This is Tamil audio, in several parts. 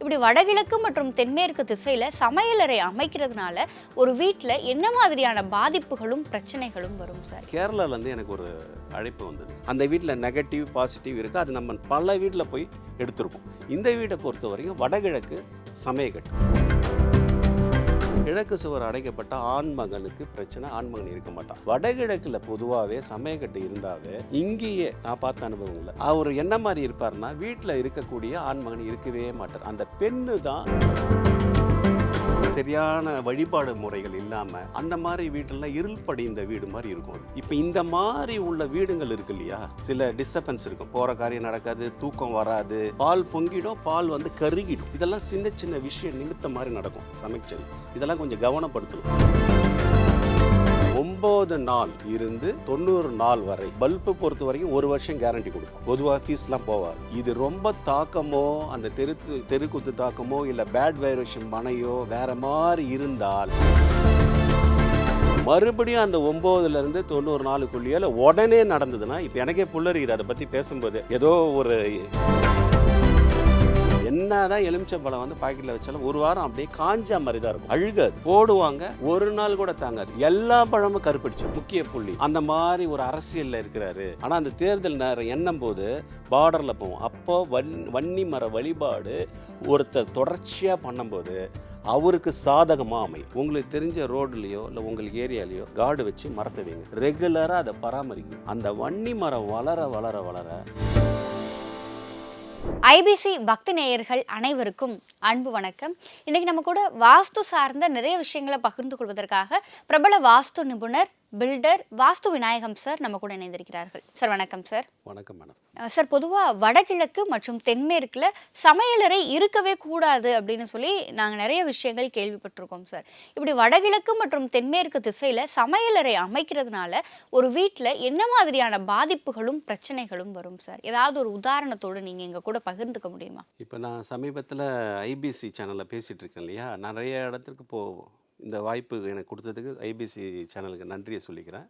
இப்படி வடகிழக்கு மற்றும் தென்மேற்கு திசையில சமையலறை அமைக்கிறதுனால ஒரு வீட்டில் என்ன மாதிரியான பாதிப்புகளும் பிரச்சனைகளும் வரும் சார்? கேரளாலேருந்து எனக்கு ஒரு அழைப்பு வந்தது. அந்த வீட்டில் நெகட்டிவ் பாசிட்டிவ் இருக்குது அது நம்ம பல வீட்டில் போய் எடுத்திருக்கோம் இந்த வீட்டை பொறுத்த வரைக்கும் வடகிழக்கு சமையக்கட்டு. கிழக்கு சுவர் அடைக்கப்பட்ட ஆண் மகனுக்கு பிரச்சனை. ஆண் மகன் இருக்க மாட்டான். வடகிழக்குல பொதுவாகவே சமயக்கட்டு இருந்தாவே இங்கேயே நான் பார்த்த அனுபவங்கள்ல அவர் என்ன மாதிரி இருப்பார்னா வீட்டில் இருக்கக்கூடிய ஆண் மகன் இருக்கவே மாட்டார். அந்த பெண்ணு தான் சரியான வழிபாடு முறைகள் இல்லாமல் அந்த மாதிரி வீட்டெல்லாம் இருள் படிந்த வீடு மாதிரி இருக்கும். இப்போ இந்த மாதிரி உள்ள வீடுகள் இருக்கு இல்லையா? சில டிஸ்டர்பன்ஸ் இருக்கும். போகிற காரியம் நடக்காது தூக்கம் வராது பால் பொங்கிடும் பால் வந்து கருகிடும். இதெல்லாம் சின்ன சின்ன விஷயம் நிமித்த மாதிரி நடக்கும். சமைச்சல். இதெல்லாம் கொஞ்சம் கவனப்படுத்தணும் ஒன்பது நாள் இருந்து தொண்ணூறு நாள் வரை பல்பு பொறுத்த வரைக்கும் ஒரு வருஷம் கேரண்டி கொடுக்கும். பொதுவாக ஃபீஸ்லாம் போவாது இது ரொம்ப தாக்கமோ அந்த தெருக்கு தெருக்குத்து தாக்கமோ இல்லை பேட் வைரேஷன் மனையோ வேற மாதிரி இருந்தால் மறுபடியும் அந்த ஒம்போதுலேருந்து தொண்ணூறு நாளுக்குள்ளேயே உடனே நடந்ததுன்னா இப்போ எனக்கே புல்லரிக்குது. அதை பற்றி பேசும்போது ஏதோ ஒரு என்னதான் எலுமிச்சம்பழம் வந்து பாக்கெட்ல வச்சாலும் ஒரு வாரம் அப்படியே காஞ்ச மாதிரி தான் இருக்கும். அழுகாது. போடுவாங்க ஒரு நாள் கூட தாங்காது. எல்லா பழமும் கருப்பிடிச்சு முக்கிய புள்ளி. அந்த மாதிரி ஒரு அரசியல்ல இருக்கிறாரு. ஆனா அந்த தேர்தல் நேரம் எண்ணும் போது பார்டர்ல போவோம். அப்போ வன் வன்னி மர வழிபாடு ஒருத்தர் தொடர்ச்சியா பண்ணும்போது அவருக்கு சாதகமாக அமையும். உங்களுக்கு தெரிஞ்ச ரோட்லேயோ இல்லை உங்களுக்கு ஏரியாலேயோ காடு வச்சு மரத்தை வைங்க. ரெகுலராக அதை பராமரிக்கணும் அந்த வன்னி மரம் வளர வளர வளர ஐபிசி பக்தி நேயர்கள் அனைவருக்கும் அன்பு வணக்கம். இன்றைக்கி நம்ம கூட வாஸ்து சார்ந்த நிறைய விஷயங்களை பகிர்ந்து கொள்வதற்காக பிரபல வாஸ்து நிபுணர் பில்டர் வாஸ்து விநாயகம் சார் நம்ம கூட இணைந்திருக்கிறார்கள். சார் வணக்கம் சார் வணக்கம் மேடம் சார் பொதுவாக வடகிழக்கு மற்றும் தென்மேற்கில் சமையலறை இருக்கவே கூடாது அப்படின்னு சொல்லி நாங்கள் நிறைய விஷயங்கள் கேள்விப்பட்டிருக்கோம் சார் இப்படி வடகிழக்கு மற்றும் தென்மேற்கு திசையில் சமையலறை அமைக்கிறதுனால ஒரு வீட்டில் என்ன மாதிரியான பாதிப்புகளும் பிரச்சனைகளும் வரும் சார் ஏதாவது ஒரு உதாரணத்தோடு நீங்கள் எங்கள் கூட பகிர்ந்துக்க முடியுமா? இப்போ நான் சமீபத்தில் ஐபிசி சேனலில் பேசிகிட்டு இருக்கேன் இல்லையா? நிறைய இடத்துக்கு போ இந்த வாய்ப்பு எனக்கு கொடுத்ததுக்கு ஐபிசி சேனலுக்கு நன்றியை சொல்லிக்கிறேன்.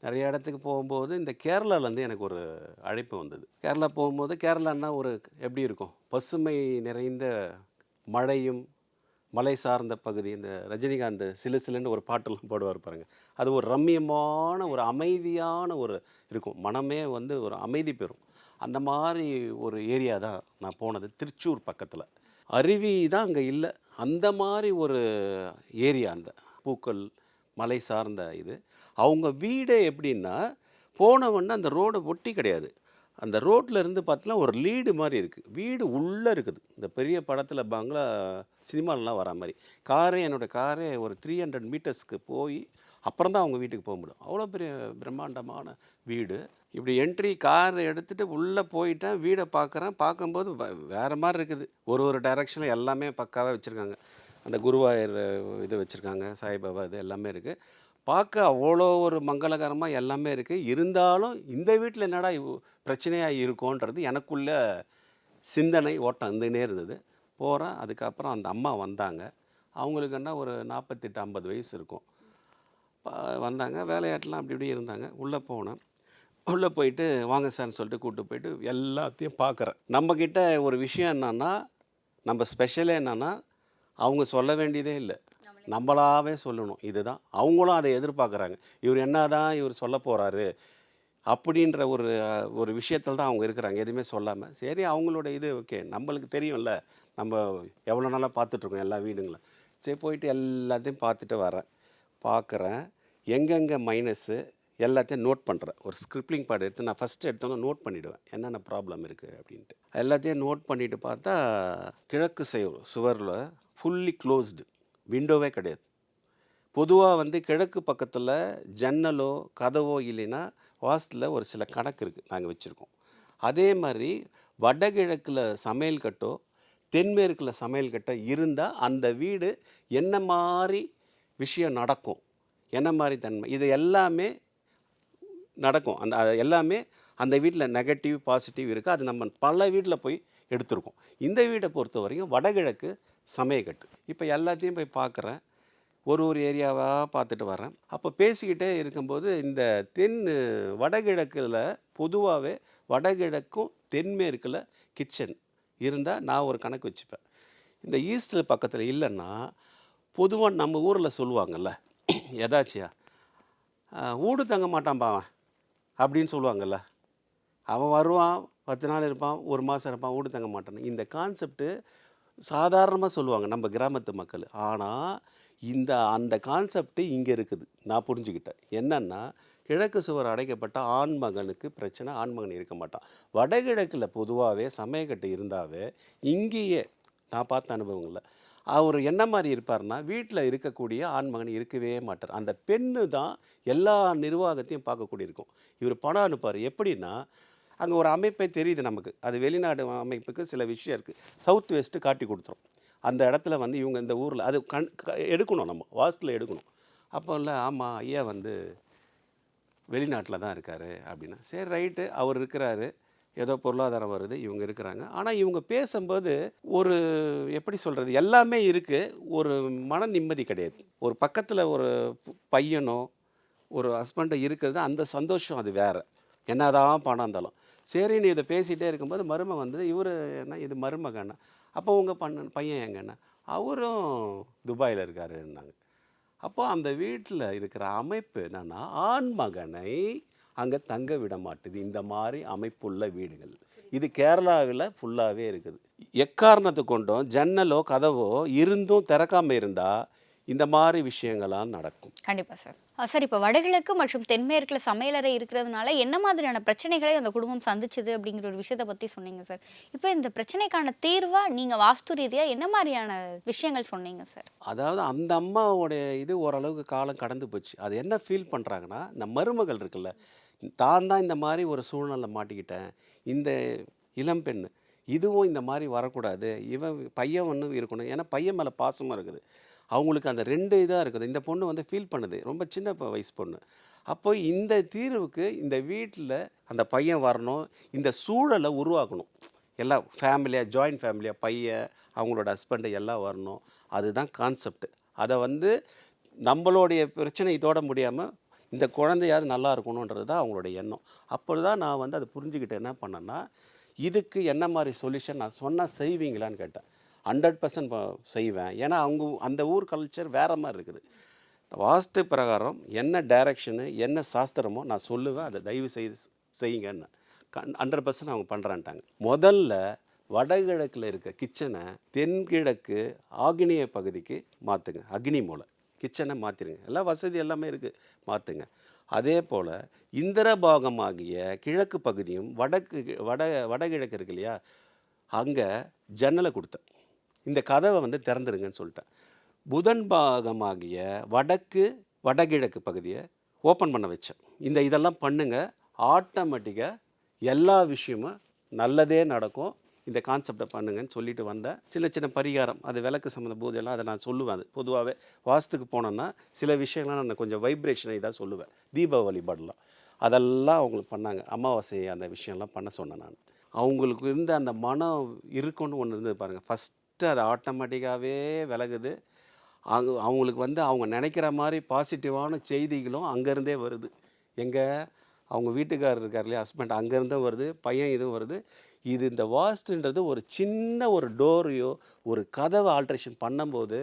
நிறைய இடத்துக்கு போகும்போது இந்த கேரளாலேருந்து எனக்கு ஒரு அழைப்பு வந்தது. கேரளா போகும்போது கேரளான்னா ஒரு எப்படி இருக்கும்? பசுமை நிறைந்த மழையும் மலை சார்ந்த பகுதி இந்த ரஜினிகாந்த் சிலு சிலுன்னு ஒரு பாட்டெல்லாம் பாடுவார் பாருங்க. அது ஒரு ரம்மியமான ஒரு அமைதியான ஒரு இருக்கும். மனமே வந்து ஒரு அமைதி பெறும். அந்த மாதிரி ஒரு ஏரியா தான் நான் போனது. திருச்சூர் பக்கத்தில். அருவி தான் அங்கே இல்லை. அந்த மாதிரி ஒரு ஏரியா அந்த பூக்கள் மலை சார்ந்த இது. அவங்க வீடே எப்படின்னா போனவொன்னே அந்த ரோடை ஒட்டி கிடையாது. அந்த ரோட்டில் இருந்து பார்த்தீங்கன்னா ஒரு லீடு மாதிரி இருக்குது வீடு உள்ளே இருக்குது. இந்த பெரிய படத்தில் பங்களா சினிமாலெலாம் வர மாதிரி காரே என்னோடய காரே ஒரு த்ரீ ஹண்ட்ரட் மீட்டர்ஸ்க்கு போய் அப்புறம் தான் அவங்க வீட்டுக்கு போக முடியும். அவ்வளோ பெரிய பிரம்மாண்டமான வீடு. இப்படி என்ட்ரி கார் எடுத்துகிட்டு உள்ளே போயிட்டேன். வீடை பார்க்குறேன் பார்க்கும்போது வேறு வேற மாதிரி இருக்குது. ஒரு ஒரு டைரக்ஷனில் எல்லாமே பக்காவாக வச்சுருக்காங்க. அந்த குருவாயூர் இது வச்சுருக்காங்க. சாய்பாபா இது எல்லாமே இருக்குது பார்க்க அவ்வளோ ஒரு மங்களகரமாக எல்லாமே இருக்குது இருந்தாலும் இந்த வீட்டில் என்னடா பிரச்சனையாக இருக்கும்ன்றது எனக்குள்ள சிந்தனை ஓட்டம் இருந்துகிட்டே இருந்தது. போகிறேன் அதுக்கப்புறம் அந்த அம்மா வந்தாங்க. அவங்களுக்கு என்ன ஒரு நாற்பத்தெட்டு ஐம்பது வயசு இருக்கும். வந்தாங்க வேலையாட்டெலாம் அப்படி இப்படி இருந்தாங்க. உள்ளே போனேன். உள்ளே போயிட்டு வாங்க சார்னு சொல்லிட்டு கூப்பிட்டு போயிட்டு எல்லாத்தையும் பார்க்குறேன். நம்மக்கிட்ட ஒரு விஷயம் என்னென்னா நம்ம ஸ்பெஷலே என்னென்னா அவங்க சொல்ல வேண்டியதே இல்லை. நம்மளாவே சொல்லணும். இதுதான். அவங்களும் அதை எதிர்பார்க்குறாங்க. இவர் என்னதான் இவர் சொல்ல போகிறாரு அப்படின்ற ஒரு ஒரு விஷயத்தில் தான் அவங்க இருக்கிறாங்க. எதுவுமே சொல்லாமல் சரி அவங்களோட இது ஓகே. நம்மளுக்கு தெரியும்ல. நம்ம எவ்வளோ நாளாக பார்த்துட்ருக்கோம் எல்லா வீடுங்களும். சரி போயிட்டு எல்லாத்தையும் பார்த்துட்டு வரேன். பார்க்குறேன். எங்கெங்கே மைனஸு எல்லாத்தையும் நோட் பண்ணுறேன் ஒரு ஸ்கிரிப்ளிங் பாடு எடுத்து நான் ஃபஸ்ட்டு எடுத்தவங்க நோட் பண்ணிவிடுவேன் என்னென்ன ப்ராப்ளம் இருக்குது அப்படின்ட்டு. எல்லாத்தையும் நோட் பண்ணிவிட்டு பார்த்தா கிழக்கு சுவர் சுவரில் ஃபுல்லி க்ளோஸ்டு விண்டோவே கிடையாது. பொதுவாக வந்து கிழக்கு பக்கத்தில் ஜன்னலோ கதவோ இல்லைன்னா வாசலில் ஒரு சில கணக்கு இருக்குது நாங்கள் வச்சுருக்கோம். அதே மாதிரி வடகிழக்கில் சமையல் கட்டோ தென்மேற்கில் சமையல் கட்டோ இருந்தால் அந்த வீடு என்ன மாதிரி விஷயம் நடக்கும் என்ன மாதிரி தன்மை இது எல்லாமே நடக்கும். அந்த எல்லாமே அந்த வீட்டில் நெகட்டிவ் பாசிட்டிவ் இருக்குது அது நம்ம பல வீட்டில் போய் எடுத்திருக்கோம். இந்த வீட்டை பொறுத்த வரைக்கும் வடகிழக்கு சமயக்கட்டு. இப்போ எல்லாத்தையும் போய் பார்க்குறேன். ஒரு ஒரு ஏரியாவாக பார்த்துட்டு வரேன் அப்போ பேசிக்கிட்டே இருக்கும்போது இந்த தென் வடகிழக்கில் பொதுவாகவே வடகிழக்கும் தென்மேற்கில் கிச்சன் இருந்தால் நான் ஒரு கணக்கு வச்சுப்பேன். இந்த ஈஸ்டில் பக்கத்தில் இல்லைன்னா பொதுவாக நம்ம ஊரில் சொல்லுவாங்கல்ல எதாச்சியா ஊடு தங்க மாட்டான் பாவன் அப்படின்னு சொல்லுவாங்கல்ல. அவன் வருவான் பத்து நாள் இருப்பான் ஒரு மாதம் இருப்பான் வீடு தங்க மாட்டான் இந்த கான்செப்ட்டு சாதாரணமாக சொல்லுவாங்க நம்ம கிராமத்து மக்கள். ஆனால் இந்த அந்த கான்செப்ட்டு இங்கே இருக்குது. நான் புரிஞ்சுக்கிட்டேன். என்னென்னா கிழக்கு சுவர் அடைக்கப்பட்ட ஆண் மகனுக்கு பிரச்சனை ஆண் மகன் இருக்க மாட்டான். வடகிழக்கில் பொதுவாகவே சமயக்கட்டு இருந்தாவே இங்கேயே நான் பார்த்த அனுபவங்களில் அவர் என்ன மாதிரி இருப்பார்னா வீட்டில் இருக்கக்கூடிய ஆண்மகன் இருக்கவே மாட்டார். அந்த பெண்ணு தான் எல்லா நிர்வாகத்தையும் பார்க்கக்கூடிய இருக்கும் இவர் பணம் அனுப்பார் எப்படின்னா அங்கே ஒரு அமைப்பே தெரியுது நமக்கு. அது வெளிநாடு அமைப்புக்கு சில விஷயம் இருக்குது சவுத் வெஸ்ட்டு காட்டி கொடுத்துரும். அந்த இடத்துல வந்து இவங்க இந்த ஊரில் அது கண் க- எடுக்கணும் நம்ம வாசத்தில் எடுக்கணும். அப்போ இல்லை ஆமாம் ஐயா வந்து வெளிநாட்டில் தான் இருக்கார் அப்படின்னா சரி ரைட்டு அவர் இருக்கிறாரு. ஏதோ பொருளாதாரம் வருது இவங்க இருக்கிறாங்க. ஆனால் இவங்க பேசும்போது ஒரு எப்படி சொல்கிறது எல்லாமே இருக்குது ஒரு மன நிம்மதி கிடையாது. ஒரு பக்கத்தில் ஒரு பையனோ ஒரு ஹஸ்பண்டோ இருக்கிறது அந்த சந்தோஷம் அது வேறு. என்னதான் பணம் இருந்தாலும். சரின்னு இதை பேசிகிட்டே இருக்கும்போது மருமகன் வந்து இவர் என்ன இது மருமகண்ணா அப்போ உங்கள் பண்ண பையன் எங்கன்னா அவரும் துபாயில் இருக்காருன்னாங்க. அப்போது அந்த வீட்டில் இருக்கிற அமைப்பு என்னென்னா ஆண் மகனை அங்கே தங்க விட மாட்டுது. இந்த மாதிரி அமைப்புள்ள வீடுகள். இது கேரளாவில் ஃபுல்லாகவே இருக்குது. எக்காரணத்தை கொண்டும் ஜன்னலோ கதவோ இருந்தும் திறக்காமல் இருந்தால் இந்த மாதிரி விஷயங்கள்லாம் நடக்கும். கண்டிப்பா சார் சார் இப்போ வடகிழக்கு மற்றும் தென்மேற்குல சமையலறை இருக்கிறதுனால என்ன மாதிரியான பிரச்சனைகளை அந்த குடும்பம் சந்திச்சுது அப்படிங்கிற ஒரு விஷயத்தை பத்தி சொன்னீங்க சார் இப்போ இந்த பிரச்சனைக்கான தீர்வா நீங்க வாஸ்து ரீதியா என்ன மாதிரியான விஷயங்கள் சொன்னீங்க சார் அதாவது அந்த அம்மாவோடைய இது ஓரளவுக்கு காலம் கடந்து போச்சு. அது என்ன ஃபீல் பண்ணுறாங்கன்னா இந்த மருமகள் இருக்குல்ல தான் தான் இந்த மாதிரி ஒரு சூழ்நிலை மாட்டிக்கிட்டேன். இந்த இளம்பெண் இதுவும் இந்த மாதிரி வரக்கூடாது. இவன் பையன் ஒன்று இருக்கணும். ஏன்னா பையன் மேலே பாசமாக இருக்குது. அவங்களுக்கு அந்த ரெண்டு இதாக இருக்குது. இந்த பொண்ணு வந்து ஃபீல் பண்ணுது. ரொம்ப சின்ன வயசு பொண்ணு. அப்போ இந்த தீர்வுக்கு இந்த வீட்டில் அந்த பையன் வரணும். இந்த சூழலை உருவாக்கணும். எல்லாம் ஃபேமிலியாக ஜாயின்ட் ஃபேமிலியாக பையன் அவங்களோட ஹஸ்பண்டு எல்லாம் வரணும். அதுதான் கான்செப்ட் அதை வந்து நம்மளுடைய பிரச்சனை இதோட முடியாமல் இந்த குழந்தையாவது நல்லா இருக்கணுன்றது தான் அவங்களோட எண்ணம். அப்போது தான் நான் வந்து அதை புரிஞ்சுக்கிட்டு என்ன பண்ணேன்னா இதுக்கு என்ன மாதிரி சொல்யூஷன் நான் சொன்னால் செய்வீங்களான்னு கேட்டேன். ஹண்ட்ரட் பர்சன்ட் செய்வேன். ஏன்னா அவங்க அந்த ஊர் கல்ச்சர் வேறு மாதிரி இருக்குது. வாஸ்து பிரகாரம் என்ன டைரக்ஷனு என்ன சாஸ்திரமோ நான் சொல்லுவேன். அதை தயவு செய்து செய்யுங்கன்னு. கண் ஹண்ட்ரட் பர்சன்ட் அவங்க பண்ணுறான்ட்டாங்க முதல்ல வடகிழக்கில் இருக்க கிச்சனை தென்கிழக்கு ஆக்னிய பகுதிக்கு மாற்றுங்க அக்னி மூலை. கிச்சனை மாற்றிடுங்க எல்லாம் வசதி எல்லாமே இருக்குது மாற்றுங்க அதே போல் இந்திரபாகமாகிய கிழக்கு பகுதியும் வடக்கு வட வடகிழக்கு இருக்கு இல்லையா? அங்கே ஜன்னலை கொடுத்தேன். இந்த கதவை வந்து திறந்துருங்கன்னு சொல்லிட்டேன். புதன் பாகமாகிய வடக்கு வடகிழக்கு பகுதியை ஓப்பன் பண்ண வச்சேன். இந்த இதெல்லாம் பண்ணுங்கள் ஆட்டோமேட்டிக்காக எல்லா விஷயமும் நல்லதே நடக்கும். இந்த கான்செப்டை பண்ணுங்கன்னு சொல்லிட்டு வந்தேன் சின்ன சின்ன பரிகாரம் அது விளக்கு சம்மந்த போதெல்லாம் அதை நான் சொல்லுவேன். அது பொதுவாகவே வாஸ்துக்கு போனேன்னா சில விஷயங்கள்லாம் நான் கொஞ்சம் வைப்ரேஷனை இதாக சொல்லுவேன். தீப வழிபாடலாம் அதெல்லாம் அவங்களுக்கு பண்ணாங்க. அமாவாசை அந்த விஷயம்லாம் பண்ண சொன்னேன் நான். அவங்களுக்கு இருந்த அந்த மனம் இருக்குன்னு ஒன்று இருந்தது பாருங்கள் ஃபஸ்ட் ஃபஸ்ட்டு அது ஆட்டோமேட்டிக்காகவே விலகுது. அவங்க அவங்களுக்கு வந்து அவங்க நினைக்கிற மாதிரி பாசிட்டிவான செய்திகளும் அங்கேருந்தே வருது. எங்கே அவங்க வீட்டுக்காரர் இருக்கார் இல்லையா ஹஸ்பண்ட் அங்கேருந்தும் வருது பையன் இதுவும் வருது. இது இந்த வாஸ்துன்றது ஒரு சின்ன ஒரு டோரையோ ஒரு கதவை ஆல்ட்ரேஷன் பண்ணும்போது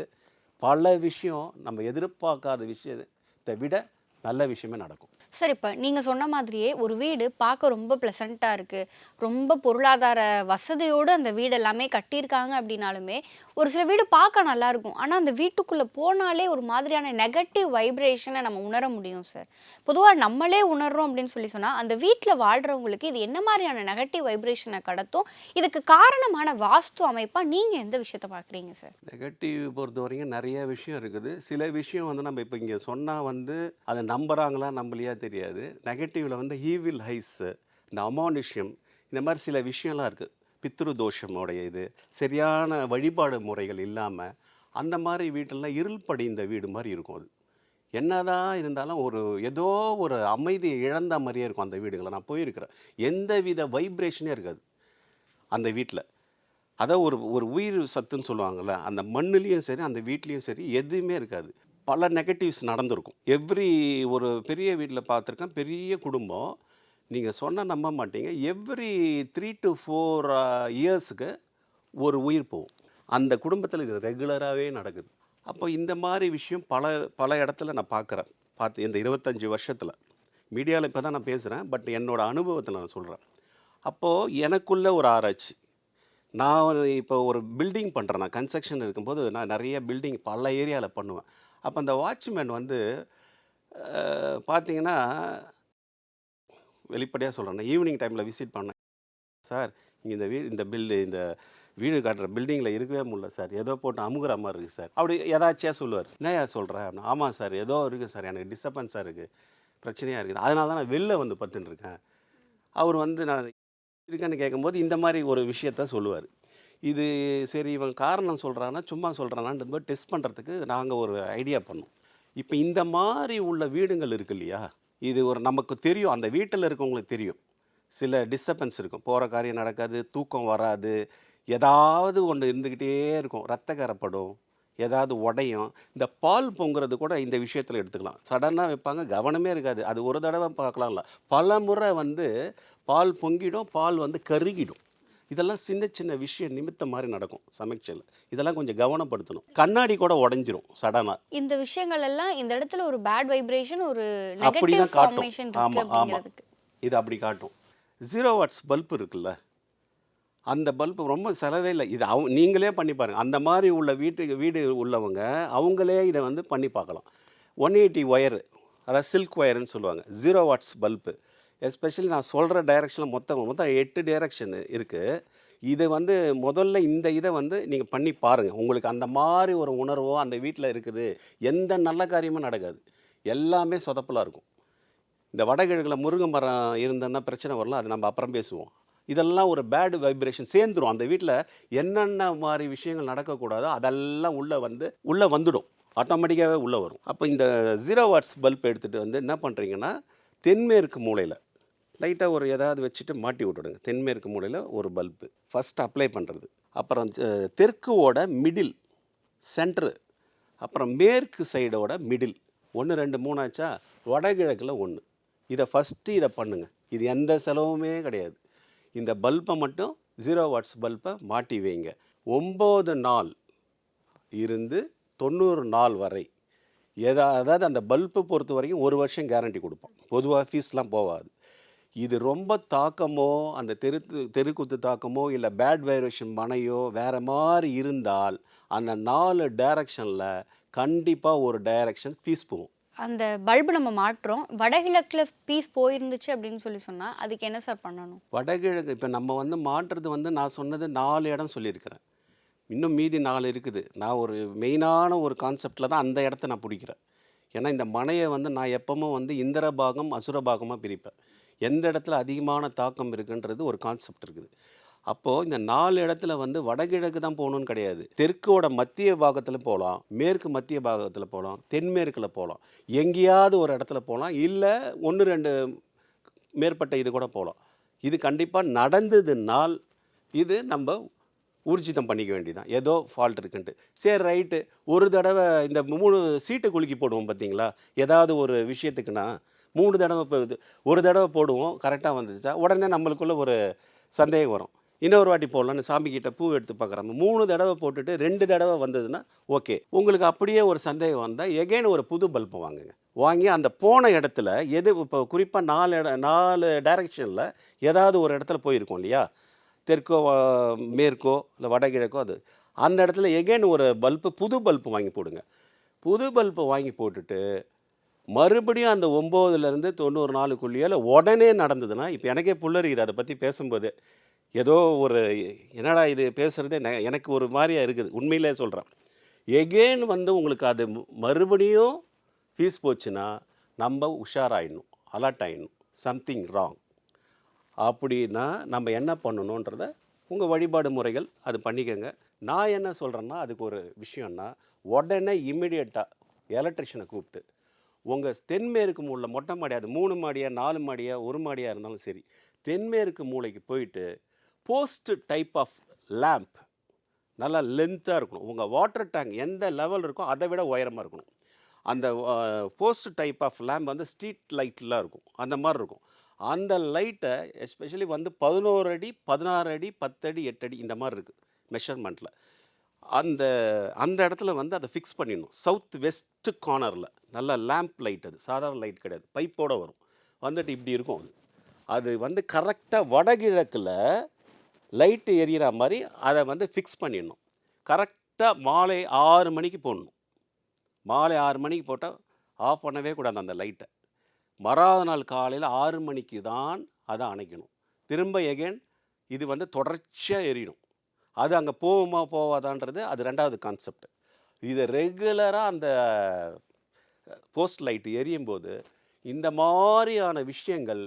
பல விஷயம் நம்ம எதிர்பார்க்காத விஷயத்தை விட நல்ல விஷயமே நடக்கும். சார் இப்போ நீங்கள் சொன்ன மாதிரியே ஒரு வீடு பார்க்க ரொம்ப ப்ளசண்ட்டாக இருக்குது ரொம்ப பொருளாதார வசதியோடு அந்த வீடு எல்லாமே கட்டியிருக்காங்க அப்படின்னாலுமே ஒரு சில வீடு பார்க்க நல்லாயிருக்கும் ஆனால் அந்த வீட்டுக்குள்ளே போனாலே ஒரு மாதிரியான நெகட்டிவ் வைப்ரேஷனை நம்ம உணர முடியும் சார். பொதுவாக நம்மளே உணர்றோம் அப்படின்னு சொல்லி சொன்னால் அந்த வீட்டில் வாழ்கிறவங்களுக்கு இது என்ன மாதிரியான நெகட்டிவ் வைப்ரேஷனை கடத்தும்? இதுக்கு காரணமான வாஸ்து அமைப்பாக நீங்கள் எந்த விஷயத்த பார்க்குறீங்க சார்? நெகட்டிவ் பொறுத்த வரைக்கும் நிறைய விஷயம் இருக்குது. சில விஷயம் வந்து நம்ம இப்போ இங்கே சொன்னால் வந்து அதை நம்புகிறாங்களா நம்பலையா தெரியாது. நெகட்டிவில் வந்து ஈவில் ஹைஸு இந்த அமானுஷ்யம் இந்த மாதிரி சில விஷயம்லாம் இருக்குது பித்ரு தோஷமுடைய இது சரியான வழிபாடு முறைகள் இல்லாமல் அந்த மாதிரி வீட்டெல்லாம் இருள் படிந்த வீடு மாதிரி இருக்கும் அது. என்னதான் இருந்தாலும் ஒரு ஏதோ ஒரு அமைதியை இழந்த மாதிரியே இருக்கும் அந்த வீடுகளை. நான் போயிருக்கிறேன். எந்த வித வைப்ரேஷனே இருக்காது அந்த வீட்டில் அதான் ஒரு ஒரு உயிர் சத்துன்னு சொல்லுவாங்கள்ல அந்த மண்ணுலேயும் சரி அந்த வீட்லேயும் சரி எதுவுமே இருக்காது. பல நெகட்டிவ்ஸ் நடந்திருக்கும். எவ்ரி ஒரு பெரிய வீட்டில் பார்த்துருக்கேன் பெரிய குடும்பம். நீங்கள் சொன்ன நம்ப மாட்டீங்க. எவ்ரி த்ரீ டு ஃபோர் இயர்ஸுக்கு ஒரு உயிர் போகும். அந்த குடும்பத்தில் இது ரெகுலராகவே நடக்குது. அப்போ இந்த மாதிரி விஷயம் பல பல இடத்துல நான் பார்க்குறேன் பார்த்து இந்த இருபத்தஞ்சி வருஷத்தில். மீடியாவில் இப்போ தான் நான் பேசுகிறேன் பட் என்னோடய அனுபவத்தில் நான் சொல்கிறேன் அப்போது எனக்குள்ள ஒரு ஆராய்ச்சி. நான் இப்போ ஒரு பில்டிங் பண்ணுறேன் நான் கன்ஸ்ட்ரக்ஷன் இருக்கும்போது நான் நிறைய பில்டிங் பல ஏரியாவில் பண்ணுவேன். அப்போ அந்த வாட்ச்மேன் வந்து பார்த்தீங்கன்னா வெளிப்படையாக சொல்கிறேன் ஈவினிங் டைமில் விசிட் பண்ணேன். சார் இங்கே இந்த வீ இந்த பில்லு இந்த வீடு காட்டுற பில்டிங்கில் இருக்கவே முடியல சார். ஏதோ போட்டு அமுகுற மாதிரி இருக்குது சார். அப்படி ஏதாச்சியாக சொல்லுவார். என்னையா சொல்கிறேன் ஆமாம் சார் ஏதோ இருக்குது சார். எனக்கு டிஸ்டர்பன்ஸாக இருக்குது பிரச்சனையாக இருக்குது. அதனால தான் நான் வெளில வந்து பத்துன்னு இருக்கேன். அவர் வந்து நான் இருக்கேன்னு கேட்கும்போது இந்த மாதிரி ஒரு விஷயத்த சொல்லுவார். இது சரி இவன் காரணம் சொல்கிறானா சும்மா சொல்கிறானான்றது போது டெஸ்ட் பண்ணுறதுக்கு நாங்கள் ஒரு ஐடியா பண்ணோம். இப்போ இந்த மாதிரி உள்ள வீடுங்கள் இருக்கு இல்லையா இது ஒரு நமக்கு தெரியும் அந்த வீட்டில் இருக்கவங்களுக்கு தெரியும். சில டிஸ்டர்பன்ஸ் இருக்கும். போகிற காரியம் நடக்காது தூக்கம் வராது ஏதாவது ஒன்று இருந்துக்கிட்டே இருக்கும். ரத்த கரப்படும் ஏதாவது உடையும். இந்த பால் பொங்குறது கூட இந்த விஷயத்தில் எடுத்துக்கலாம். சடனாக வைப்பாங்க கவனமே இருக்காது. அது ஒரு தடவை பார்க்கலாம்ல. பல முறை வந்து பால் பொங்கிடும் பால் வந்து கருகிடும். இதெல்லாம் சின்ன சின்ன விஷயம் நிமித்த மாதிரி நடக்கும் சமைச்சல். இதெல்லாம் கொஞ்சம் கவனப்படுத்தணும். கண்ணாடி கூட உடஞ்சிரும் சடனாக இந்த விஷயங்கள் எல்லாம் இந்த இடத்துல ஒரு பேட் வைப்ரேஷன் ஒரு அப்படி நெகட்டிவ் தான் காட்டும் இருக்கு ஆமாம் இது அப்படி காட்டும். ஜீரோ வாட்ஸ் பல்ப் இருக்குல்ல? அந்த பல்ப் ரொம்ப செலவே இல்லை. இது அவங்க நீங்களே பண்ணி பாருங்க. அந்த மாதிரி உள்ள வீட்டுக்கு வீடு உள்ளவங்க அவங்களே இதை வந்து பண்ணி பார்க்கலாம். ஒன் எயிட்டி ஒயரு அதாவது சில்க் ஒயருன்னு சொல்லுவாங்க. ஜீரோ வாட்ஸ் பல்பு எஸ்பெஷலி நான் சொல்கிற டைரக்ஷனில் மொத்தம் மொத்தம் எட்டு டைரக்ஷன் இருக்குது இது வந்து முதல்ல இந்த இதை வந்து நீங்கள் பண்ணி பாருங்கள் உங்களுக்கு அந்த மாதிரி ஒரு உணர்வோ அந்த வீட்டில் இருக்குது. எந்த நல்ல காரியமும் நடக்காது. எல்லாமே சொதப்பலாக இருக்கும். இந்த வடகிழக்கில் முருங்கை மரம் இருந்ததுன்னா பிரச்சனை வரலாம் அது நம்ம அப்புறம் பேசுவோம். இதெல்லாம் ஒரு பேடு வைப்ரேஷன் சேர்ந்துரும். அந்த வீட்டில் என்னென்ன மாதிரி விஷயங்கள் நடக்கக்கூடாதோ அதெல்லாம் உள்ளே வந்து உள்ளே வந்துடும். ஆட்டோமேட்டிக்காகவே உள்ளே வரும். அப்போ இந்த ஜீரோ வாட்ஸ் பல்ப் எடுத்துகிட்டு வந்து என்ன பண்ணுறீங்கன்னா தென்மேற்கு மூலையில் லைட்டாக ஒரு ஏதாவது வச்சுட்டு மாட்டி விட்டுடுங்க. தென்மேற்கு மூலையில் ஒரு பல்பு. ஃபஸ்ட் அப்ளை பண்ணுறது அப்புறம் அஹ், தெற்குவோட மிடில் சென்ட்ரு அப்புறம் மேற்கு சைடோட மிடில் ஒன்று ரெண்டு மூணாச்சா வடகிழக்கில் ஒன்று இதை ஃபஸ்ட்டு இதை பண்ணுங்கள் இது எந்த செலவுமே கிடையாது. இந்த பல்பை மட்டும் ஜீரோ வாட்ஸ் பல்பை மாட்டி வைங்க. ஒம்பது நாள் இருந்து தொண்ணூறு நாள் வரை. எதா அதாவது அந்த பல்பை பொறுத்த வரைக்கும் ஒரு வருஷம் கேரண்டி கொடுப்போம் பொதுவாக ஃபீஸ்லாம் போகாது. இது ரொம்ப தாக்கமோ அந்த தெரு தெருக்குத்து தாக்கமோ இல்லை பேட் வைரேஷன் மனையோ வேறு மாதிரி இருந்தால் அந்த நாலு டைரக்ஷனில் கண்டிப்பாக ஒரு டைரக்ஷன் ஃபீஸ் போகும். அந்த பல்பு நம்ம மாட்டுறோம் வடகிழக்குல பீஸ் போயிருந்துச்சு அப்படின்னு சொல்லி சொன்னா அதுக்கு என்ன சார் பண்ணணும்? வடகிழக்கு இப்போ நம்ம வந்து மாற்றுறது வந்து நான் சொன்னது நாலு இடம் சொல்லியிருக்கிறேன். இன்னும் மீதி நாலு இருக்குது. நான் ஒரு மெயினான ஒரு கான்செப்டில் தான் அந்த இடத்த நான் பிடிக்கிறேன். ஏன்னா இந்த மனையை வந்து நான் எப்பவும் வந்து இந்திர பாகம் அசுர பாகமாக பிரிப்பேன். எந்த இடத்துல அதிகமான தாக்கம் இருக்குன்றது ஒரு கான்செப்ட் இருக்குது. அப்போது இந்த நாலு இடத்துல வந்து வடகிழக்கு தான் போகணும்னு கிடையாது. தெற்கோட மத்திய பாகத்தில் போகலாம் மேற்கு மத்திய பாகத்தில் போகலாம் தென்மேற்கில் போகலாம் எங்கேயாவது ஒரு இடத்துல போகலாம் இல்லை ஒன்று ரெண்டு மேற்பட்ட இது கூட போகலாம் இது கண்டிப்பாக நடந்ததுனால் இது நம்ம ஊர்ஜிதம் பண்ணிக்க வேண்டியதான் ஏதோ ஃபால்ட் இருக்குன்ட்டு. சரி ரைட்டு ஒரு தடவை இந்த மூணு சீட்டு குலுக்கி போடுவோம் பார்த்தீங்களா ஏதாவது ஒரு விஷயத்துக்குன்னா மூணு தடவை போகுது. ஒரு தடவை போடுவோம் கரெக்டாக வந்துச்சா உடனே நம்மளுக்குள்ள ஒரு சந்தேகம் வரும். இன்னொரு வாட்டி போடலான்னு சாமி கிட்ட பூ எடுத்து பார்க்குறாங்க மூணு தடவை போட்டுட்டு ரெண்டு தடவை வந்ததுன்னா ஓகே. உங்களுக்கு அப்படியே ஒரு சந்தேகம் வந்தால் எகைன் ஒரு புது பல்பு வாங்குங்க. வாங்கி அந்த போன இடத்துல எது இப்போ குறிப்பாக நாலு இட நாலு டைரக்ஷனில் ஏதாவது ஒரு இடத்துல போயிருக்கோம் இல்லையா? தெற்கோ மேற்கோ இல்லை வடகிழக்கோ அது. அந்த இடத்துல எகைன் ஒரு பல்பு புது பல்பு வாங்கி போடுங்க. புது பல்பு வாங்கி போட்டுட்டு மறுபடியும் அந்த ஒம்போதுலேருந்து தொண்ணூறு நாளுக்குள்ளேயே இல்லை உடனே நடந்ததுன்னா இப்போ எனக்கே புல்லறியுது அதை பற்றி பேசும்போது. ஏதோ ஒரு என்னடா இது பேசுகிறதே நெ- எனக்கு ஒரு மாதிரியாக இருக்குது உண்மையிலே சொல்கிறேன் எகெயின் வந்து உங்களுக்கு அது மறுபடியும் ஃபீஸ் போச்சுன்னா நம்ம உஷாராயிடணும் அலர்ட் ஆயிடணும் சம்திங் ராங் அப்படின்னா நம்ம என்ன பண்ணணுன்றத உங்கள் வழிபாடு முறைகள் அது பண்ணிக்கோங்க. நான் என்ன சொல்கிறேன்னா அதுக்கு ஒரு விஷயம்னா உடனே இம்மிடியட்டாக எலக்ட்ரிஷியனை கூப்பிட்டு உங்கள் தென்மேற்கு மூலையில் மொட்டை மாடியாது மூணு மாடியாக நாலு மாடியாக ஒரு மாடியாக இருந்தாலும் சரி தென்மேற்கு மூலைக்கு போயிட்டு போஸ்ட் டைப் ஆஃப் லேம்ப் நல்லா லென்த்தாக இருக்கணும். உங்கள் வாட்டர் டேங்க் எந்த லெவல் இருக்கோ அதை விட உயரமாக இருக்கணும். அந்த போஸ்ட் டைப் ஆஃப் லேம்ப் வந்து ஸ்ட்ரீட் லைட்லாம் இருக்கும். அந்த மாதிரி இருக்கும். அந்த லைட்டை எஸ்பெஷலி வந்து பதினோரு அடி பதினாறு அடி பத்து அடி எட்டு அடி இந்த மாதிரி இருக்குது மெஷர்மெண்ட்டில் அந்த அந்த இடத்துல வந்து அதை ஃபிக்ஸ் பண்ணிடணும். சவுத் வெஸ்ட் கார்னரில் நல்ல லேம்ப் லைட் அது. சாதாரண லைட் கிடையாது. பைப்போடு வரும். வந்துட்டு இப்படி இருக்கும் அது. அது வந்து கரெக்டாக வடகிழக்கில் லைட்டு எரியிற மாதிரி அதை வந்து ஃபிக்ஸ் பண்ணிடணும். கரெக்டாக மாலை ஆறு மணிக்கு போடணும். மாலை ஆறு மணிக்கு போட்டால் ஆஃப் பண்ணவே கூடாது அந்த லைட்டை மறாத நாள் காலையில் ஆறு மணிக்கு தான் அதை அணைக்கணும். திரும்ப எகைன் இது வந்து தொடர்ச்சியாக எரியணும். அது அங்கே போகுமா போவாதான்றது அது ரெண்டாவது கான்செப்ட் இதை ரெகுலராக அந்த போஸ்ட் லைட் எரியும் போது இந்த மாதிரியான விஷயங்கள்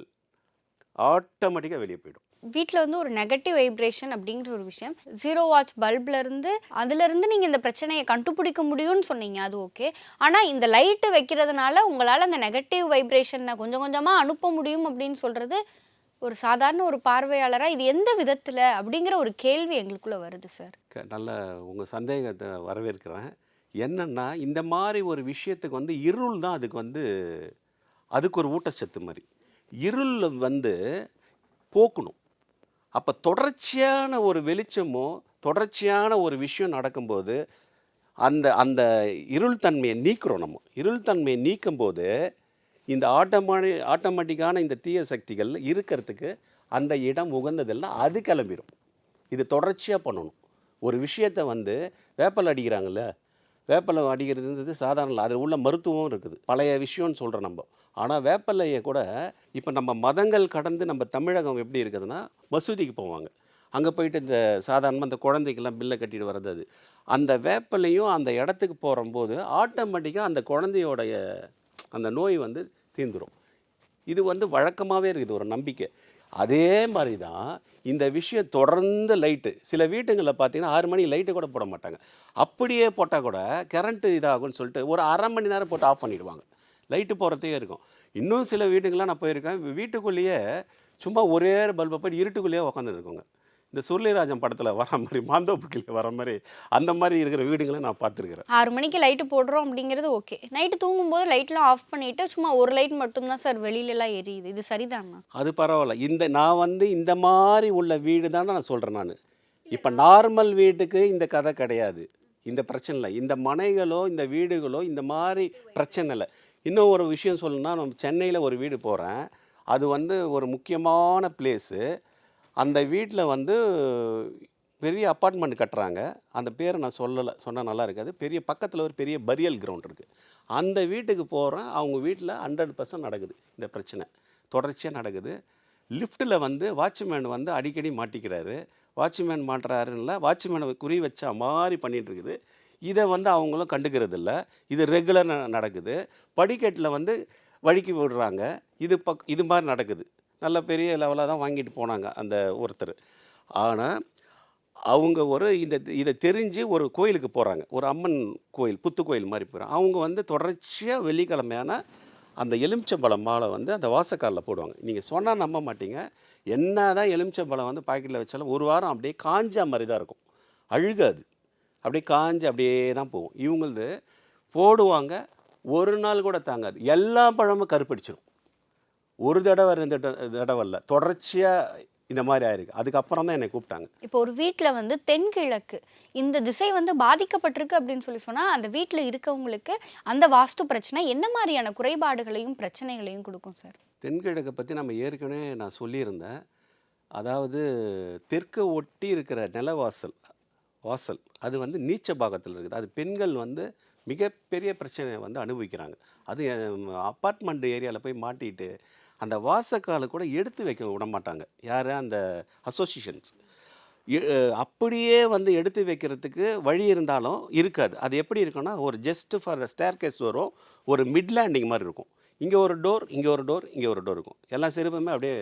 ஆட்டோமேட்டிக்காக வெளியே போயிடும். வீட்டில் வந்து ஒரு நெகட்டிவ் வைப்ரேஷன் அப்படிங்கிற ஒரு விஷயம். ஜீரோ வாட்ச் பல்ப்லேருந்து அதுலேருந்து நீங்கள் இந்த பிரச்சனையை கண்டுபிடிக்க முடியும்னு சொன்னீங்க அது ஓகே ஆனால் இந்த லைட்டு வைக்கிறதுனால உங்களால் அந்த நெகட்டிவ் வைப்ரேஷனை கொஞ்சம் கொஞ்சமாக அனுப்ப முடியும் அப்படின்னு சொல்கிறது ஒரு சாதாரண ஒரு பார்வையாளராக இது எந்த விதத்தில் அப்படிங்கிற ஒரு கேள்வி எங்களுக்குள்ளே வருது சார். நல்ல உங்கள் சந்தேகத்தை வரவேற்கிறேன். என்னென்னா இந்த மாதிரி ஒரு விஷயத்துக்கு வந்து இருள் தான் அதுக்கு வந்து அதுக்கு ஒரு ஊட்டச்சத்து மாதிரி. இருள் வந்து போக்கணும். அப்போ தொடர்ச்சியான ஒரு வெளிச்சமோ தொடர்ச்சியான ஒரு விஷயம் நடக்கும்போது அந்த அந்த இருள் தன்மையை நீக்கிறோம் நம்ம. இருள் தன்மையை நீக்கும்போது இந்த ஆட்டோமாடி ஆட்டோமேட்டிக்கான இந்த தீய சக்திகள் இருக்கிறதுக்கு அந்த இடம் உகந்ததெல்லாம் அது கிளம்பிடும் இது தொடர்ச்சியாக பண்ணணும். ஒரு விஷயத்தை வந்து வேப்பல் அடிக்கிறாங்கல்ல வேப்பலை அடிக்கிறதுன்றது சாதாரண இல்லை அதில் உள்ள மருத்துவம் இருக்குது. பழைய விஷயம்னு சொல்கிறோம் நம்ம. ஆனால் வேப்பலையை கூட இப்போ நம்ம மதங்கள் கடந்து நம்ம தமிழகம் எப்படி இருக்குதுன்னா மசூதிக்கு போவாங்க. அங்கே போயிட்டு இந்த சாதாரணமாக இந்த குழந்தைக்கெல்லாம் பில்லை கட்டிட்டு வர்றது அது. அந்த வேப்பலையும் அந்த இடத்துக்கு போகும்போது ஆட்டோமேட்டிக்காக அந்த குழந்தையோடைய அந்த நோய் வந்து தீர்ந்துடும் இது வந்து வழக்கமாகவே இருக்குது ஒரு நம்பிக்கை. அதே மாதிரி தான் இந்த விஷயம் தொடர்ந்து லைட்டு. சில வீட்டுங்களில் பார்த்தீங்கன்னா ஆறு மணி லைட்டு கூட போட மாட்டாங்க. அப்படியே போட்டால் கூட கரண்ட்டு இதாகும்னு சொல்லிட்டு ஒரு அரை மணி நேரம் போட்டு ஆஃப் பண்ணிடுவாங்க. லைட்டு போகிறதே இருக்கும். இன்னும் சில வீட்டுங்கள்லாம் நான் போயிருக்கேன் வீட்டுக்குள்ளேயே சும்மா ஒரே பல்பை போய் இருட்டுக்குள்ளேயே உட்காந்துருக்கோங்க இந்த சுருளிராஜன் படத்தில் வர மாதிரி மாந்தோப்புக்கில் வர மாதிரி அந்த மாதிரி இருக்கிற வீடுங்களை நான் பார்த்துருக்குறேன். ஆறு மணிக்கு லைட்டு போடுறோம் அப்படிங்கிறது ஓகே நைட்டு தூங்கும்போது லைட்லாம் ஆஃப் பண்ணிட்டு சும்மா ஒரு லைட் மட்டும்தான் சார் வெளியிலலாம் எரியுது. இது சரிதானா? அது பரவாயில்ல. இந்த நான் வந்து இந்த மாதிரி உள்ள வீடு தானே நான் சொல்கிறேன் நான். இப்போ நார்மல் வீட்டுக்கு இந்த கதை கிடையாது. இந்த பிரச்சனை இல்லை. இந்த மனைகளோ இந்த வீடுகளோ இந்த மாதிரி பிரச்சனை இல்லை. இன்னும் ஒரு விஷயம் சொல்லணும்னா நம்ம சென்னையில் ஒரு வீடு போகிறேன் அது வந்து ஒரு முக்கியமான பிளேஸு அந்த வீட்டில் வந்து பெரிய அப்பார்ட்மெண்ட் கட்டுறாங்க. அந்த பேரை நான் சொல்லலை சொன்னால் நல்லா இருக்காது. பெரிய பக்கத்தில் ஒரு பெரிய பரியல் கிரவுண்ட் இருக்குது அந்த வீட்டுக்கு போகிறேன் அவங்க வீட்டில் ஹண்ட்ரட் பர்சன்ட் நடக்குது இந்த பிரச்சனை. தொடர்ச்சியாக நடக்குது. லிஃப்ட்டில் வந்து வாட்ச்மேன் வந்து அடிக்கடி மாட்டிக்கிறாரு. வாட்ச்மேன் மாட்டுறாருன்னு வாட்ச்மேனை குறி வச்சா மாதிரி பண்ணிகிட்ருக்குது இதை வந்து அவங்களும் கண்டுக்கிறதில்ல. இது ரெகுலர் நடக்குது. படிக்கட்டில் வந்து வழுக்கி விடுறாங்க. இது பக் இது மாதிரி நடக்குது. நல்ல பெரிய லெவலாக தான் வாங்கிட்டு போனாங்க அந்த ஒருத்தர். ஆனால் அவங்க ஒரு இந்த இதை தெரிஞ்சு ஒரு கோயிலுக்கு போகிறாங்க ஒரு அம்மன் கோயில் புத்து கோயில் மாதிரி போகிறாங்க அவங்க வந்து தொடர்ச்சியாக வெள்ளிக்கிழமையான அந்த எலுமிச்சம்பழம் மாலை வந்து அந்த வாசக்காலில் போடுவாங்க. நீங்கள் சொன்னால் நம்ப மாட்டீங்க. என்ன தான் எலுமிச்சம்பழம் வந்து பாக்கெட்டில் வச்சாலும் ஒரு வாரம் அப்படியே காஞ்ச மாதிரி தான் இருக்கும். அழுகாது. அப்படியே காஞ்சு அப்படியே தான் போகும். இவங்களது போடுவாங்க. ஒரு நாள் கூட தாங்காது. எல்லா பழமும் கருப்படிச்சிடும் ஒரு தடவை ரெண்டு தடவை இல்லை தொடர்ச்சியாக இந்த மாதிரி ஆயிருக்கு. அதுக்கப்புறம் தான் என்னை கூப்பிட்டாங்க. இப்போ ஒரு வீட்டில் வந்து தென்கிழக்கு இந்த திசை வந்து பாதிக்கப்பட்டிருக்கு அப்படின்னு சொல்லி சொன்னால் அந்த வீட்டில் இருக்கவங்களுக்கு அந்த வாஸ்து பிரச்சனை என்ன மாதிரியான குறைபாடுகளையும் பிரச்சனைகளையும் கொடுக்கும் சார்? தென்கிழக்கை பற்றி நம்ம ஏற்கனவே நான் சொல்லியிருந்தேன். அதாவது தெற்கு ஒட்டி இருக்கிற நிலவாசல் வாசல் அது வந்து நீச்ச பாகத்தில் இருக்குது. அது பெண்கள் வந்து மிகப்பெரிய பிரச்சனையை வந்து அனுபவிக்கிறாங்க. அது அப்பார்ட்மெண்ட் ஏரியாவில் போய் மாட்டிட்டு அந்த வாசக்காலை கூட எடுத்து வைக்க விட மாட்டாங்க யார்? அந்த அசோசியேஷன்ஸ் அப்படியே வந்து எடுத்து வைக்கிறதுக்கு வழி இருந்தாலும் இருக்காது. அது எப்படி இருக்குன்னா ஒரு just for the staircase வரும். ஒரு மிட் லேண்டிங் மாதிரி இருக்கும். இங்கே ஒரு டோர் இங்கே ஒரு டோர் இங்கே ஒரு டோர் இருக்கும். எல்லா செருப்புமே அப்படியே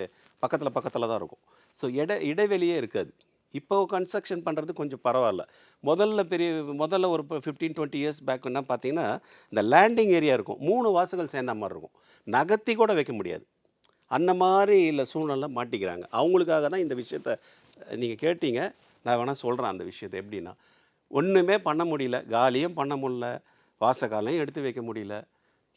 பக்கத்தில் பக்கத்தில் தான் இருக்கும். ஸோ இட இடைவெளியே இருக்காது. இப்போ கன்ஸ்ட்ரக்ஷன் பண்ணுறது கொஞ்சம் பரவாயில்ல. முதல்ல பெரிய முதல்ல ஒரு ஃபிஃப்டீன் டுவெண்ட்டி இயர்ஸ் பேக்குன்னா பார்த்தீங்கன்னா இந்த லேண்டிங் ஏரியா இருக்கும். மூணு வாசல் சேர்ந்த மாதிரி இருக்கும். நகர்த்தி கூட வைக்க முடியாது. அந்த மாதிரி இல்லை சூழ்நிலை மாட்டிக்கிறாங்க. அவங்களுக்காக தான் இந்த விஷயத்த நீங்கள் கேட்டீங்க. நான் வேணால் சொல்கிறேன் அந்த விஷயத்தை எப்படின்னா ஒன்றுமே பண்ண முடியல. காலியும் பண்ண முடியல. வாசகாலையும் எடுத்து வைக்க முடியல.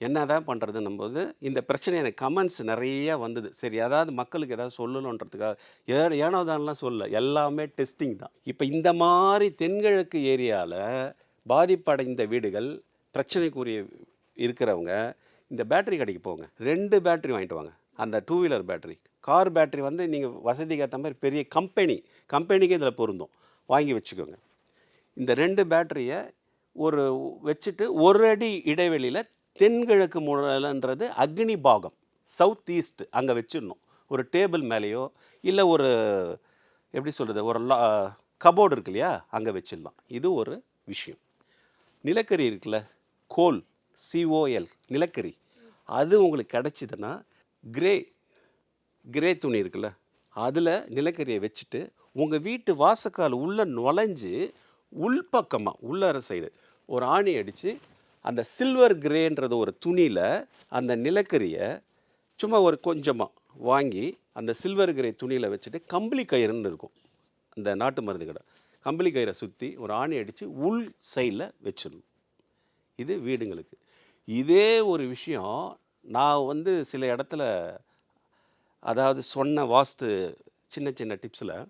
என்னதான் பண்ணுறதுன்னும் போது இந்த பிரச்சனை எனக்கு கமெண்ட்ஸ் நிறைய வந்தது. சரி அதாவது மக்களுக்கு ஏதாவது சொல்லணுன்றதுக்காக ஏ ஏனோதான்லாம் சொல்ல எல்லாமே டெஸ்டிங் தான். இப்போ இந்த மாதிரி தென்கிழக்கு ஏரியாவில் பாதிப்படைந்த வீடுகள் பிரச்சனைக்குரிய இருக்கிறவங்க இந்த பேட்டரி கடைக்கு போங்க. ரெண்டு பேட்டரி வாங்கிட்டு வாங்க. அந்த two wheeler battery car battery வந்து நீங்கள் வசதிக்கு ஏற்ற மாதிரி பெரிய கம்பெனி கம்பெனிக்கு இதில் பொருந்தும். வாங்கி வச்சுக்கோங்க. இந்த ரெண்டு பேட்டரியை ஒரு வச்சுட்டு ஒரு அடி இடைவெளியில் தென்கிழக்கு மூலைன்றது அக்னி பாகம் சவுத் ஈஸ்ட் அங்கே வச்சிடணும். ஒரு டேபிள் மேலேயோ இல்லை ஒரு எப்படி சொல்கிறது ஒரு லா கபோர்டு இருக்கு இல்லையா அங்கே வச்சிடலாம். இது ஒரு விஷயம். நிலக்கரி இருக்குல்ல கோல் சிஓஎல் நிலக்கரி. அது உங்களுக்கு கிடச்சிதுன்னா கிரே கிரே துணி இருக்குல்ல அதில் நிலக்கரியை வச்சுட்டு உங்கள் வீட்டு வாசக்கால் உள்ளே நுழைஞ்சு உள்பக்கமாக உள்ளார சைடு ஒரு ஆணி அடித்து அந்த சில்வர் கிரேன்றது ஒரு துணியில் அந்த நிலக்கரியை சும்மா ஒரு கொஞ்சமாக வாங்கி அந்த சில்வர் கிரே துணியில் வச்சுட்டு கம்பளி கயிறுன்னு இருக்கும் அந்த நாட்டு மருந்து கடை. கம்பளி கயிறை சுற்றி ஒரு ஆணி அடித்து உள் சைடில் வச்சிடணும். இது வீடுங்களுக்கு. இதே ஒரு விஷயம் நான் வந்து சில இடத்துல அதாவது சொன்ன வாஸ்து சின்ன சின்ன டிப்ஸில்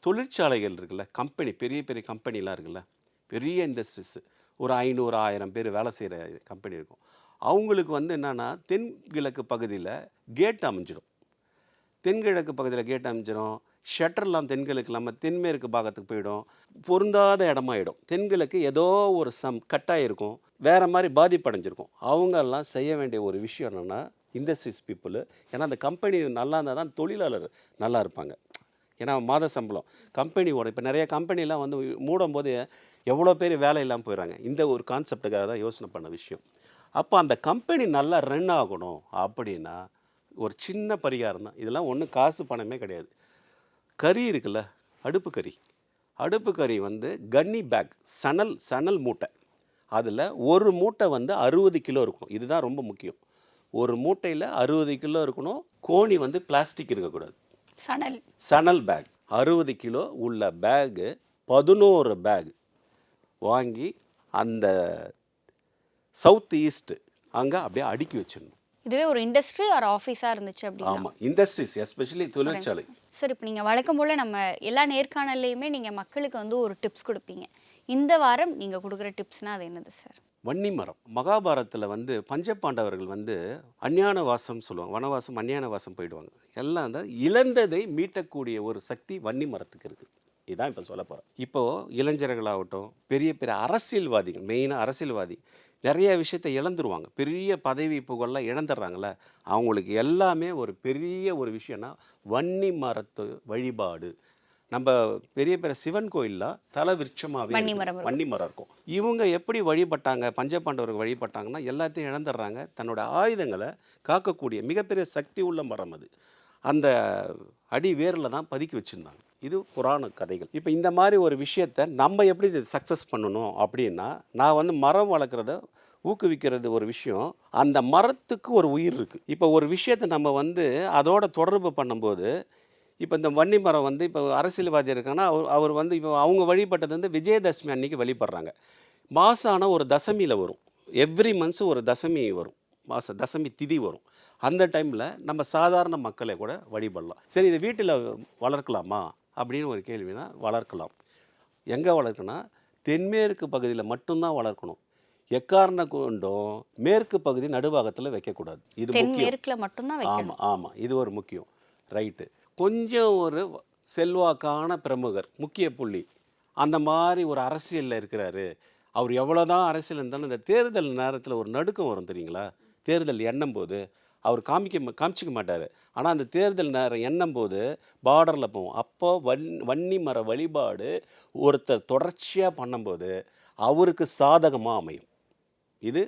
தொழிற்சாலைகள் இருக்குல்ல கம்பெனி பெரிய பெரிய கம்பெனிலாம் இருக்குல்ல பெரிய இண்டஸ்ட்ரீஸ் ஒரு ஐநூறு ஆயிரம் பேர் வேலை செய்கிற கம்பெனி இருக்கும். அவங்களுக்கு வந்து என்னென்னா தென்கிழக்கு பகுதியில் கேட் அமைஞ்சிடும் தென்கிழக்கு பகுதியில் கேட் அமைஞ்சிடும் ஷட்டர்லாம் தென்கிழக்கு இல்லாமல் தென்மேற்கு பாகத்துக்கு போயிடும். பொருந்தாத இடமாயிடும். தென்கிழக்கு ஏதோ ஒரு சம் கட்டாக இருக்கும். வேறு மாதிரி பாதிப்படைஞ்சிருக்கும். அவங்கெல்லாம் செய்ய வேண்டிய ஒரு விஷயம் என்னென்னா இண்டஸ்ட்ரீஸ் பீப்புள் ஏன்னா அந்த கம்பெனி நல்லா இருந்தால் தான் தொழிலாளர் நல்லா இருப்பாங்க. ஏன்னா மாத சம்பளம். கம்பெனியோட இப்போ நிறைய கம்பெனிலாம் வந்து மூடும் போது எவ்வளோ பேர் வேலை இல்லாமல் போயிடுறாங்க. இந்த ஒரு கான்செப்டுக்காக தான் யோசனை பண்ண விஷயம். அப்போ அந்த கம்பெனி நல்லா ரன் ஆகணும் அப்படின்னா ஒரு சின்ன பரிகாரம் தான். இதெல்லாம் ஒன்றும் காசு பணமே கிடையாது. கறி இருக்குல்ல அடுப்பு கறி. அடுப்பு கறி வந்து கன்னி பேக் சணல் சணல் மூட்டை. அதில் ஒரு மூட்டை வந்து அறுபது கிலோ இருக்கணும். இதுதான் ரொம்ப முக்கியம். ஒரு மூட்டையில் அறுபது கிலோ இருக்கணும். கோணி வந்து பிளாஸ்டிக் இருக்கக்கூடாது. சணல். சணல் பேக். அறுபது கிலோ உள்ள பேகு பதினோரு பேக் வாங்கி அந்த சவுத் ஈஸ்ட் அங்கே அப்படியே அடுக்கி வச்சிடணும். இதுவே ஒரு இண்டஸ்ட்ரி ஒரு ஆஃபீஸாக இருந்துச்சு அப்படின்னா? ஆமாம் இண்டஸ்ட்ரீஸ் எஸ்பெஷலி தொழிற்சாலை. சார் இப்போ நீங்கள் வழக்கம் போல் நம்ம எல்லா நேர்காணல்லையுமே நீங்கள் மக்களுக்கு வந்து ஒரு டிப்ஸ் கொடுப்பீங்க. இந்த வாரம் நீங்கள் கொடுக்குற டிப்ஸ்னால் அது என்னது சார் வன்னி மரம். மகாபாரதத்தில் வந்து பஞ்சபாண்டவர்கள் வந்து அஞ்ஞான வாசம் சொல்லுவாங்க. வனவாசம் அஞ்ஞான வாசம் போயிடுவாங்க. எல்லாம் அந்த இழந்ததை மீட்டக்கூடிய ஒரு சக்தி வன்னி மரத்துக்கு இருக்குது இதான் இப்போ சொல்ல போகிறேன் இப்போது இளைஞர்களாகட்டும் பெரிய பெரிய அரசியல்வாதிகள் மெயினாக அரசியல்வாதி நிறைய விஷயத்தை இழந்துருவாங்க. பெரிய பதவி புகழெல்லாம் இழந்துடுறாங்கல்ல அவங்களுக்கு எல்லாமே ஒரு பெரிய ஒரு விஷயம்னா வன்னி மரத்து வழிபாடு. நம்ம பெரிய பெரிய சிவன் கோயிலில் தலை விருட்சமாகவே வன்னி மரம் இருக்கும். வன்னி மரம் இருக்கும். இவங்க எப்படி வழிபட்டாங்க பஞ்சபாண்டவர்கள் வழிபட்டாங்கன்னா எல்லாத்தையும் இழந்துடுறாங்க தன்னோட ஆயுதங்களை காக்கக்கூடிய மிகப்பெரிய சக்தி உள்ள மரம் அது. அந்த அடி வேரில் தான் பதுக்கி வச்சுருந்தாங்க. இது புராண கதைகள். இப்போ இந்த மாதிரி ஒரு விஷயத்தை நம்ம எப்படி சக்ஸஸ் பண்ணணும் அப்படின்னா நான் வந்து மரம் வளர்க்குறத ஊக்குவிக்கிறது ஒரு விஷயம். அந்த மரத்துக்கு ஒரு உயிர் இருக்குது இப்போ ஒரு விஷயத்தை நம்ம வந்து அதோட தொடர்பு பண்ணும்போது இப்போ இந்த வன்னி மரம் வந்து இப்போ அரசியல்வாதி இருக்காங்கன்னா அவர் அவர் வந்து இப்போ அவங்க வழிபட்டது வந்து விஜயதசமி அன்னைக்கு வழிபடுறாங்க. மாதம் ஆனால் ஒரு தசமியில் வரும். எவ்ரி மந்த்ஸ் ஒரு தசமி வரும். மாத தசமி திதி வரும். அந்த டைமில் நம்ம சாதாரண மக்களை கூட வழிபடலாம். சரி இதை வீட்டில் வளர்க்கலாமா? அப்படின்னு ஒரு கேள்வினா வளர்க்கலாம். எங்கே வளர்க்கணும் தென்மேற்கு பகுதியில் மட்டும்தான் வளர்க்கணும். எக்காரண கொண்டும் மேற்கு பகுதி நடுவாகத்தில் வைக்கக்கூடாது. இது முக்கியம். தென்மேற்கில் மட்டும்தான் ஆமாம் ஆமாம் இது ஒரு முக்கியம். ரைட்டு. கொஞ்சம் ஒரு செல்வாக்கான பிரமுகர் முக்கிய புள்ளி அந்த மாதிரி ஒரு அரசியலில் இருக்கிறாரு. அவர் எவ்வளோதான் அரசியல் இருந்தாலும் இந்த தேர்தல் நேரத்தில் ஒரு நடுக்கம் வரும் தெரியுங்களா? தேர்தல் எண்ணும் போது அவர் காமிக்க காமிச்சிக்க மாட்டார். ஆனால் அந்த தேர்தல் நேரம் எண்ணும் போது பார்டரில் போவோம். அப்போ வன் வன்னி மர வழிபாடு ஒருத்தர் தொடர்ச்சியாக பண்ணும்போது அவருக்கு சாதகமாக அமையும். இது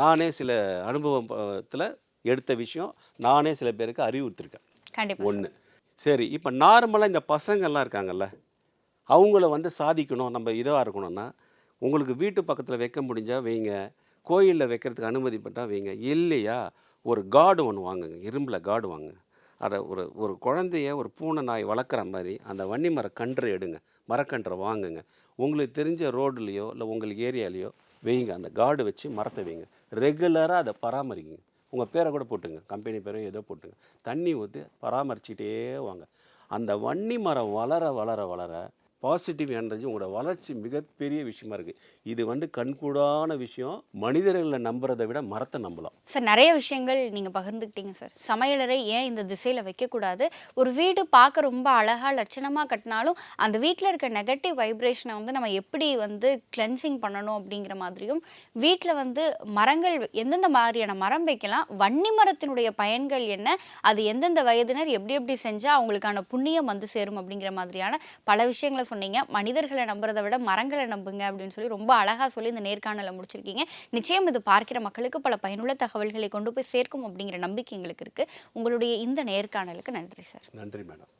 நானே சில அனுபவத்தில் எடுத்த விஷயம். நானே சில பேருக்கு அறிவுறுத்திருக்கேன். ஒன்று சரி. இப்போ நார்மலாக இந்த பசங்கள்லாம் இருக்காங்கல்ல அவங்கள வந்து சாதிக்கணும் நம்ம இதுவாக இருக்கணும்னா உங்களுக்கு வீட்டு பக்கத்தில் வைக்க முடிஞ்சால் வைங்க. கோயிலில் வைக்கிறதுக்கு அனுமதிப்பட்டால் வைங்க. இல்லையா? ஒரு காடு ஒன்று வாங்குங்க இரும்பில் காடு வாங்குங்க. அதை ஒரு ஒரு குழந்தைய ஒரு பூனை நாய் வளர்க்குற மாதிரி அந்த வன்னி மர கன்று எடுங்க மரக்கன்றை வாங்குங்க. உங்களுக்கு தெரிஞ்ச ரோடுலேயோ இல்லை உங்களுக்கு ஏரியாலேயோ வைங்க அந்த காடு வச்சு மரத்தை வைங்க. ரெகுலராக அதை பராமரிக்குங்க உங்கள் பேரை கூட போட்டுங்க கம்பெனி பேரோ ஏதோ போட்டுங்க. தண்ணி ஊற்றி பராமரிச்சுட்டே வாங்க. அந்த வன்னி மரம் வளர வளர வளர பாசிட்டிவ் எனர்ஜி உங்களோட வளர்ச்சி மிகப்பெரிய விஷயமா இருக்குது இது வந்து கண்கூடான விஷயம். மனிதர்களை நம்புறதை விட மரத்தை நம்பலாம். சார் நிறைய விஷயங்கள் நீங்கள் பகிர்ந்துக்கிட்டீங்க சார் சமையலறை ஏன் இந்த திசையில் வைக்கக்கூடாது? ஒரு வீடு பார்க்க ரொம்ப அழகாக லட்சணமாக கட்டினாலும் அந்த வீட்டில் இருக்க நெகட்டிவ் வைப்ரேஷனை வந்து நம்ம எப்படி வந்து கிளென்சிங் பண்ணணும் அப்படிங்கிற மாதிரியும் வீட்டில் வந்து மரங்கள் எந்தெந்த மாதிரியான மரம் வைக்கலாம் வன்னி மரத்தினுடைய பயன்கள் என்ன அது எந்தெந்த வயதினர் எப்படி எப்படி செஞ்சால் அவங்களுக்கான புண்ணியம் வந்து சேரும் அப்படிங்கிற மாதிரியான பல விஷயங்களை சொன்னீங்க. மனிதர்களை நம்புறதை விட மரங்களை நம்புங்க அப்படின்னு சொல்லி ரொம்ப அழகா சொல்லி இந்த நேர்காணலை முடிச்சிருக்கீங்க. நிச்சயம் இது பார்க்கிற மக்களுக்கு பல பயனுள்ள தகவல்களை கொண்டு போய் சேர்க்கும் அப்படிங்கிற நம்பிக்கை எங்களுக்கு இருக்கு. உங்களுடைய இந்த நேர்காணலுக்கு நன்றி சார். நன்றி மேடம்.